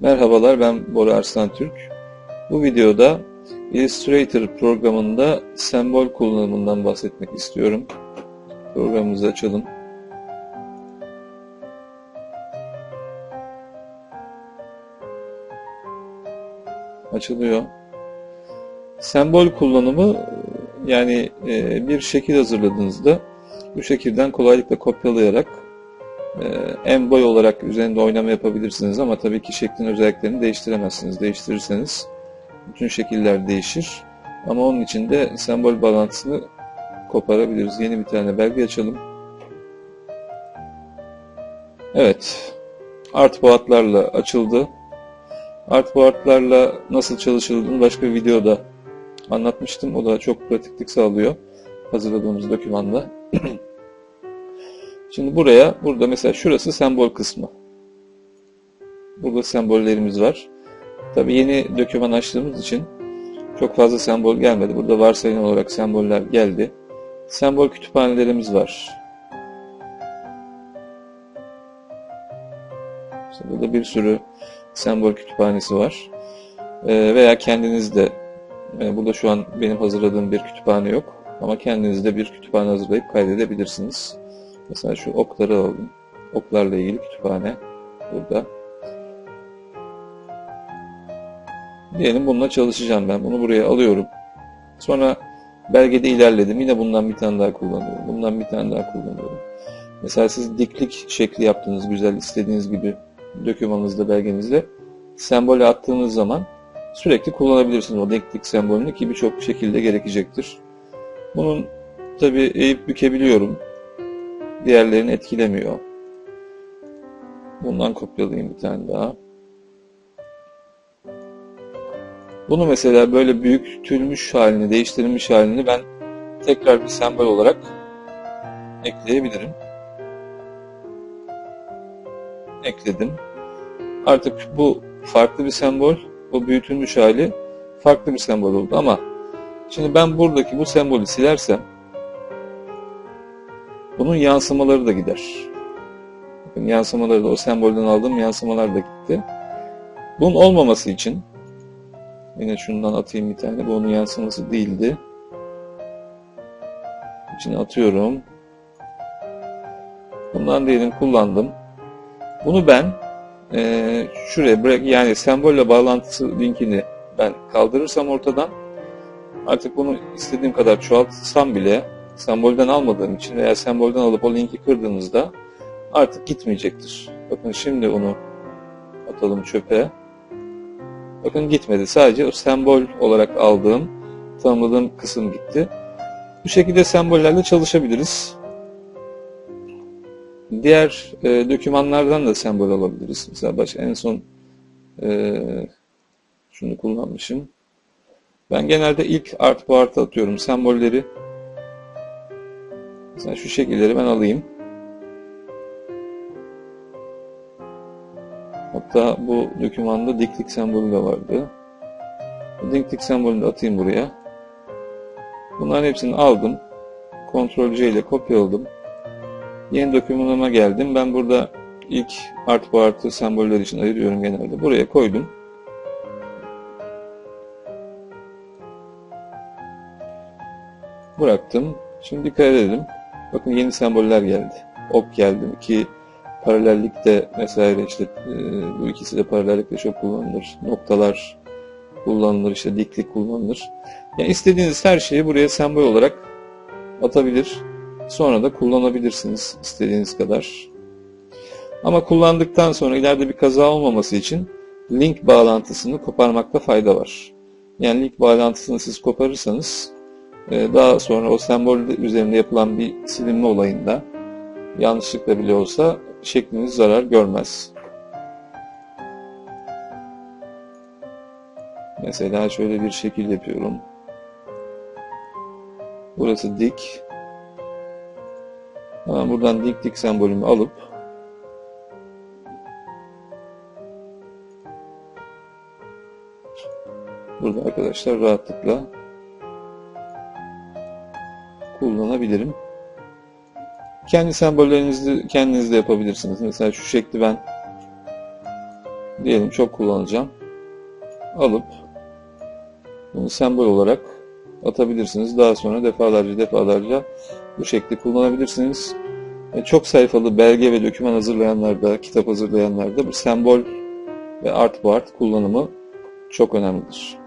Merhabalar ben Bora Arslan Türk. Bu videoda Illustrator programında sembol kullanımından bahsetmek istiyorum. Programımızı açalım. Açılıyor. Sembol kullanımı yani e, bir şekil hazırladığınızda bu şekilden kolaylıkla kopyalayarak en boy olarak üzerinde oynama yapabilirsiniz ama tabii ki şeklin özelliklerini değiştiremezsiniz. Değiştirirseniz bütün şekiller değişir. Ama onun için de sembol bağlantısını koparabiliriz. Yeni bir tane belge açalım. Evet. Art boardlarla açıldı. Art boardlarla nasıl çalışıldığını başka bir videoda anlatmıştım. O da çok pratiklik sağlıyor. Hazırladığımız dokümanda. Şimdi buraya, burada mesela şurası sembol kısmı. Burada sembollerimiz var. Tabi yeni doküman açtığımız için çok fazla sembol gelmedi. Burada varsayılan olarak semboller geldi. Sembol kütüphanelerimiz var. İşte burada bir sürü sembol kütüphanesi var. Ee, veya kendiniz de, e, burada şu an benim hazırladığım bir kütüphane yok. Ama kendiniz de bir kütüphane hazırlayıp kaydedebilirsiniz. Mesela şu okları alalım. Oklarla ilgili kütüphane burada. Diyelim bununla çalışacağım ben. Bunu buraya alıyorum. Sonra belgede ilerledim. Yine bundan bir tane daha kullanıyorum. Bundan bir tane daha kullanıyorum. Mesela siz diklik şekli yaptığınız güzel istediğiniz gibi dokümanınızda, belgenizde sembol attığınız zaman sürekli kullanabilirsiniz o diklik sembolünü ki birçok şekilde gerekecektir. Bunun tabi eğip bükebiliyorum. Diğerlerini etkilemiyor. Bundan kopyalayayım bir tane daha. Bunu mesela böyle büyütülmüş halini, değiştirilmiş halini ben tekrar bir sembol olarak ekleyebilirim. Ekledim. Artık bu farklı bir sembol, bu büyütülmüş hali farklı bir sembol oldu ama şimdi ben buradaki bu sembolü silersem bunun yansımaları da gider. Bakın yansımaları da o sembolden aldığım yansımalar da gitti. Bunun olmaması için yine şundan atayım bir tane. Bu onun yansıması değildi. İçine atıyorum. Bundan diyelim kullandım. Bunu ben e, şuraya bırak yani sembolle bağlantısı linkini ben kaldırırsam ortadan artık bunu istediğim kadar çoğaltsam bile sembolden almadığım için veya sembolden alıp o linki kırdığınızda artık gitmeyecektir. Bakın şimdi onu atalım çöpe. Bakın gitmedi. Sadece o sembol olarak aldığım, tanımladığım kısım gitti. Bu şekilde sembollerle çalışabiliriz. Diğer e, dokümanlardan da sembol alabiliriz. Mesela baş, en son e, şunu kullanmışım. Ben genelde ilk art bu art atıyorum. Sembolleri Mesela şu şekilleri ben alayım. Hatta bu dokümanda diklik sembolü de vardı. Bu diklik sembolünü de atayım buraya. Bunların hepsini aldım. Ctrl C ile kopyaladım. Yeni dokümanıma geldim. Ben burada ilk art bu artı semboller için ayırıyorum genelde. Buraya koydum. Bıraktım. Şimdi dikkat edelim. Bakın yeni semboller geldi. Ok geldi ki paralellikte vesaire işte e, bu ikisi de paralellikte çok kullanılır. Noktalar kullanılır, işte diklik kullanılır. Yani istediğiniz her şeyi buraya sembol olarak atabilir. Sonra da kullanabilirsiniz istediğiniz kadar. Ama kullandıktan sonra ileride bir kaza olmaması için link bağlantısını koparmakta fayda var. Yani link bağlantısını siz koparırsanız daha sonra o sembol üzerinde yapılan bir silinme olayında yanlışlıkla bile olsa şekliniz zarar görmez. Mesela şöyle bir şekil yapıyorum. Burası dik. Buradan dik dik sembolümü alıp burada arkadaşlar rahatlıkla kullanabilirim. Kendi sembollerinizi kendiniz de yapabilirsiniz. Mesela şu şekli ben diyelim çok kullanacağım. Alıp bunu sembol olarak atabilirsiniz. Daha sonra defalarca defalarca bu şekilde kullanabilirsiniz. Çok sayfalı belge ve doküman hazırlayanlarda, kitap hazırlayanlarda bu sembol ve artboard kullanımı çok önemlidir.